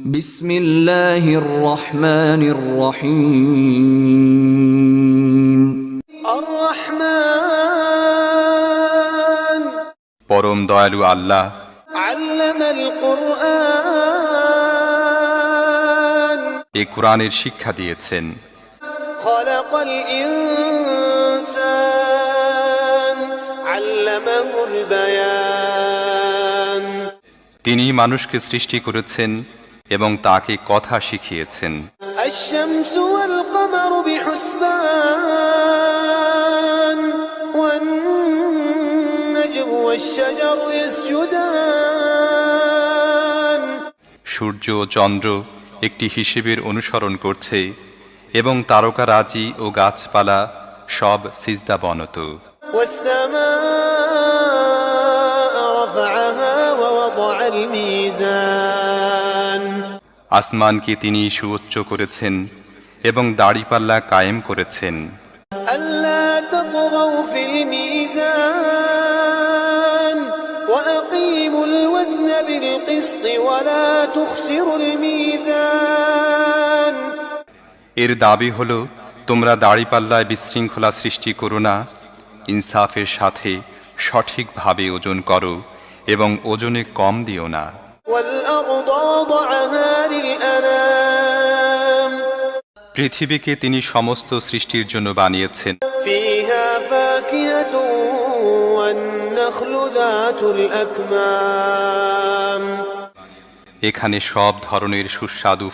بسم الله الرحمن الرحيم الرحمن পরম দয়ালু আল্লাহ علم القرآن এ কোরআনের শিক্ষা দিয়েছেন خلق الإنسان علمه البيان তিনি মানুষকে সৃষ্টি করেছেন এবং তাকে কথা শিখিয়েছেন الشمس والقمر بحسبان والشجر يسجدان সূর্য ও চন্দ্র একটি হিসেবের অনুসরণ করছে এবং তারকারাজি ও গাছপালা সব সিজদা বনত والسماء رفعها ووضع الميزان আসমানকে তিনি সুউচ্চ করেছেন এবং দাড়িপাল্লা কায়েম করেছেন ألا تطغوا في الميزان وأقيموا الوزن بالقسط ولا تخسروا الميزان এর দাবি হল তোমরা দাড়িপাল্লায় বিশৃঙ্খলা সৃষ্টি করো না ইনসাফের সাথে সঠিকভাবে ওজন করো এবং ওজনে কম দিও না والأرض وضعها للأنام পৃথিবীকে তিনি সমস্ত সৃষ্টির জন্য বানিয়েছেন এখানে সব ধরনের সুস্বাদু